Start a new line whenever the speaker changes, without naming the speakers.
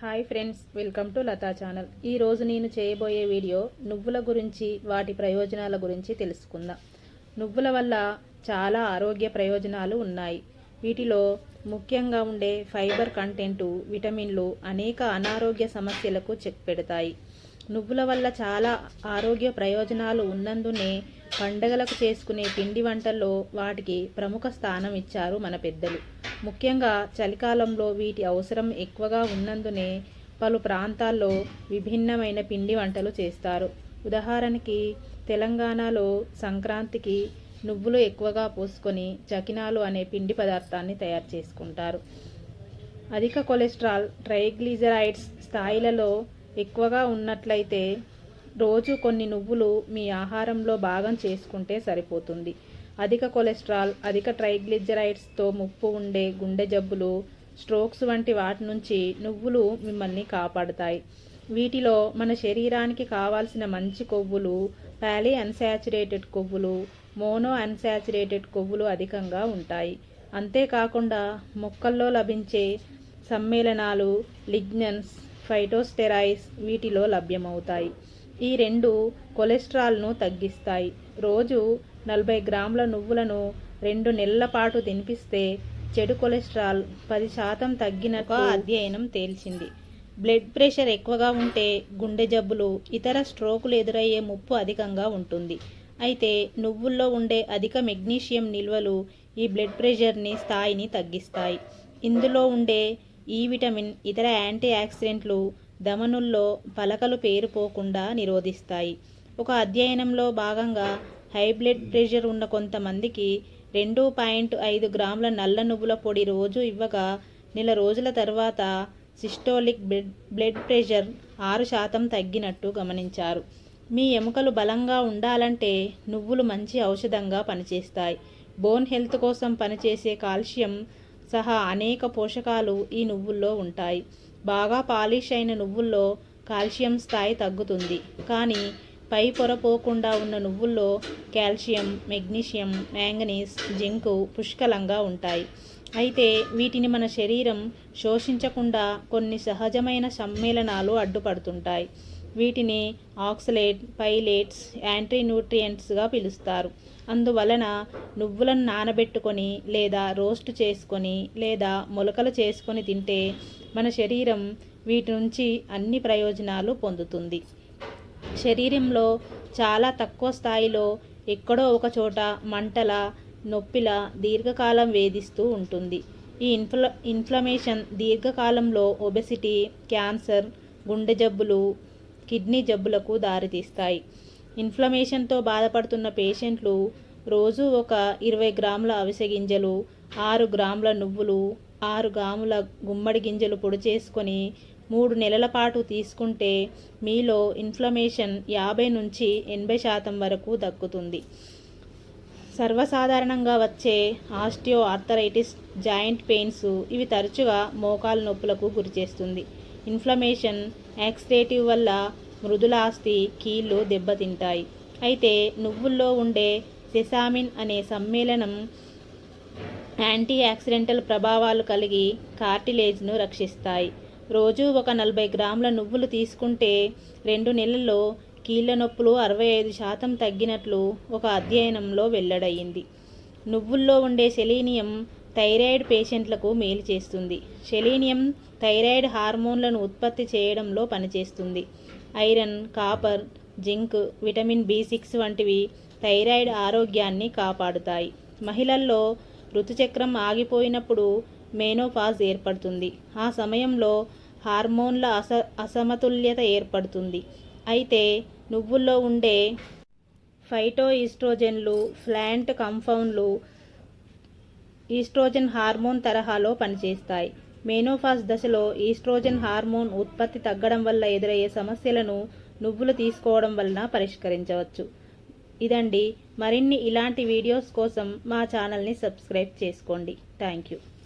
Hi friends welcome to Latha channel. ఈరోజు నేను చేయబోయే వీడియో నువ్వుల గురించి వాటి ప్రయోజనాల గురించి తెలుసుకుందాం. నువ్వుల వల్ల చాలా ఆరోగ్య ప్రయోజనాలు ఉన్నాయి. వీటిలో ముఖ్యంగా ఉండే ఫైబర్ కంటెంటు విటమిన్లు అనేక అనారోగ్య సమస్యలకు చెక్ పెడతాయి నువ్వుల వల్ల చాలా ఆరోగ్య ప్రయోజనాలు ఉన్నందునే పండగలకు చేసుకునే పిండి వంటల్లో వాటికి ప్రముఖ స్థానం ఇచ్చారు మన పెద్దలు. ముఖ్యంగా చలికాలంలో వీటి అవసరం ఎక్కువగా ఉన్నందునే పలు ప్రాంతాల్లో విభిన్నమైన పిండి వంటలు చేస్తారు. ఉదాహరణకి తెలంగాణలో సంక్రాంతికి నువ్వులు ఎక్కువగా పోసుకొని చకినాలు అనే పిండి పదార్థాన్ని తయారు చేసుకుంటారు. అధిక కొలెస్ట్రాల్ ట్రైగ్లిజరైడ్స్ స్థాయిలలో ఎక్కువగా ఉన్నట్లయితే రోజు కొన్ని నువ్వులు మీ ఆహారంలో భాగం చేసుకుంటే సరిపోతుంది. అధిక కొలెస్ట్రాల్ అధిక ట్రైగ్లిజరైడ్స్తో ముప్పు ఉండే గుండె జబ్బులు స్ట్రోక్స్ వంటి వాటి నుంచి నువ్వులు మిమ్మల్ని కాపాడుతాయి. వీటిలో మన శరీరానికి కావాల్సిన మంచి కొవ్వులు పాలీ అన్సాచురేటెడ్ కొవ్వులు మోనో అన్సాచురేటెడ్ కొవ్వులు అధికంగా ఉంటాయి. అంతేకాకుండా మొక్కల్లో లభించే సమ్మేళనాలు లిగ్నన్స్ ఫైటోస్టెరాయిస్ వీటిలో లభ్యమవుతాయి. ఈ రెండు కొలెస్ట్రాల్ను తగ్గిస్తాయి. రోజు నలభై గ్రాముల నువ్వులను రెండు నెలల పాటు తినిపిస్తే చెడు కొలెస్ట్రాల్ పది శాతం తగ్గినట్టు అధ్యయనం తేల్చింది. బ్లడ్ ప్రెషర్ ఎక్కువగా ఉంటే గుండె జబ్బులు ఇతర స్ట్రోకులు ఎదురయ్యే ముప్పు అధికంగా ఉంటుంది. అయితే నువ్వుల్లో ఉండే అధిక మెగ్నీషియం నిల్వలు ఈ బ్లడ్ ప్రెషర్ని స్థాయిని తగ్గిస్తాయి. ఇందులో ఉండే ఈ విటమిన్ ఇతర యాంటీ ఆక్సిడెంట్లు ధమనుల్లో పలకలు పేరుపోకుండా నిరోధిస్తాయి. ఒక అధ్యయనంలో భాగంగా హై బ్లడ్ ప్రెషర్ ఉన్న కొంతమందికి రెండు పాయింట్ ఐదు గ్రాముల నల్ల నువ్వుల పొడి రోజు ఇవ్వగా నెల రోజుల తర్వాత సిస్టోలిక్ బ్లడ్ బ్లడ్ ప్రెషర్ ఆరు శాతం తగ్గినట్టు గమనించారు. మీ ఎముకలు బలంగా ఉండాలంటే నువ్వులు మంచి ఔషధంగా పనిచేస్తాయి. బోన్ హెల్త్ కోసం పనిచేసే కాల్షియం సహా అనేక పోషకాలు ఈ నువ్వుల్లో ఉంటాయి. బాగా పాలిష్ అయిన నువ్వుల్లో కాల్షియం స్థాయి తగ్గుతుంది. కానీ పై పొర పోకుండా ఉన్న నువ్వుల్లో కాల్షియం మెగ్నీషియం మ్యాంగనీస్ జింకు పుష్కలంగా ఉంటాయి. అయితే వీటిని మన శరీరం శోషించకుండా కొన్ని సహజమైన సమ్మేళనాలు అడ్డుపడుతుంటాయి. వీటిని ఆక్సలేట్ పైలేట్స్ యాంటీ న్యూట్రియంట్స్గా పిలుస్తారు. అందువలన నువ్వులను నానబెట్టుకొని లేదా రోస్ట్ చేసుకొని లేదా మొలకలు చేసుకొని తింటే మన శరీరం వీటి నుంచి అన్ని ప్రయోజనాలు పొందుతుంది. శరీరంలో చాలా తక్కువ స్థాయిలో ఎక్కడో ఒక చోట మంటల నొప్పిల దీర్ఘకాలం వేధిస్తూ ఉంటుంది. ఈ ఇన్ఫ్ల ఇన్ఫ్లమేషన్ దీర్ఘకాలంలో ఒబెసిటీ క్యాన్సర్ గుండె జబ్బులు కిడ్నీ జబ్బులకు దారితీస్తాయి. ఇన్ఫ్లమేషన్తో బాధపడుతున్న పేషెంట్లు రోజు ఒక ఇరవై గ్రాముల అవిసె గింజలు ఆరు గ్రాముల నువ్వులు ఆరు గ్రాముల గుమ్మడి గింజలు పొడి చేసుకొని మూడు నెలల పాటు తీసుకుంటే మీలో ఇన్ఫ్లమేషన్ యాభై నుంచి ఎనభై శాతం వరకు దక్కుతుంది. సర్వసాధారణంగా వచ్చే ఆస్టియో ఆర్థరైటిస్ జాయింట్ పెయిన్స్ ఇవి తరచుగా మోకాలు నొప్పులకు గురిచేస్తుంది ఇన్ఫ్లమేషన్ యాక్సిడేటివ్ వల్ల మృదులాస్తి కీళ్ళు దెబ్బతింటాయి. అయితే నువ్వుల్లో ఉండే సెసామిన్ అనే సమ్మేళనం యాంటీ యాక్సిడెంటల్ ప్రభావాలు కలిగి కార్టిలేజ్ను రక్షిస్తాయి. రోజు ఒక నలభై గ్రాముల నువ్వులు తీసుకుంటే రెండు నెలల్లో కీళ్ళ నొప్పులు అరవై ఐదు శాతం తగ్గినట్లు ఒక అధ్యయనంలో వెల్లడయ్యింది. నువ్వుల్లో ఉండే సెలీనియం థైరాయిడ్ పేషెంట్లకు మేలు చేస్తుంది. సెలీనియం థైరాయిడ్ హార్మోన్లను ఉత్పత్తి చేయడంలో పనిచేస్తుంది. Iron copper zinc vitamin B six వంటివి థైరాయిడ్ ఆరోగ్యాన్ని కాపాడుతాయి. మహిళల్లో ఋతుచక్రం ఆగిపోయినప్పుడు మేనోఫాజ్ ఏర్పడుతుంది. ఆ సమయంలో హార్మోన్ల అస అసమతుల్యత ఏర్పడుతుంది. అయితే నువ్వుల్లో ఉండే ఫైటో ఈస్ట్రోజెన్లు ఫ్లాంట్ కంపౌండ్లు ఈస్ట్రోజన్ హార్మోన్ తరహాలో పనిచేస్తాయి. మేనోఫాస్ దశలో ఈస్ట్రోజన్ హార్మోన్ ఉత్పత్తి తగ్గడం వల్ల ఎదురయ్యే సమస్యలను నువ్వులు తీసుకోవడం వలన పరిష్కరించవచ్చు. ఇదండి. మరిన్ని ఇలాంటి వీడియోస్ కోసం మా ఛానల్ని సబ్స్క్రైబ్ చేసుకోండి. Thank you.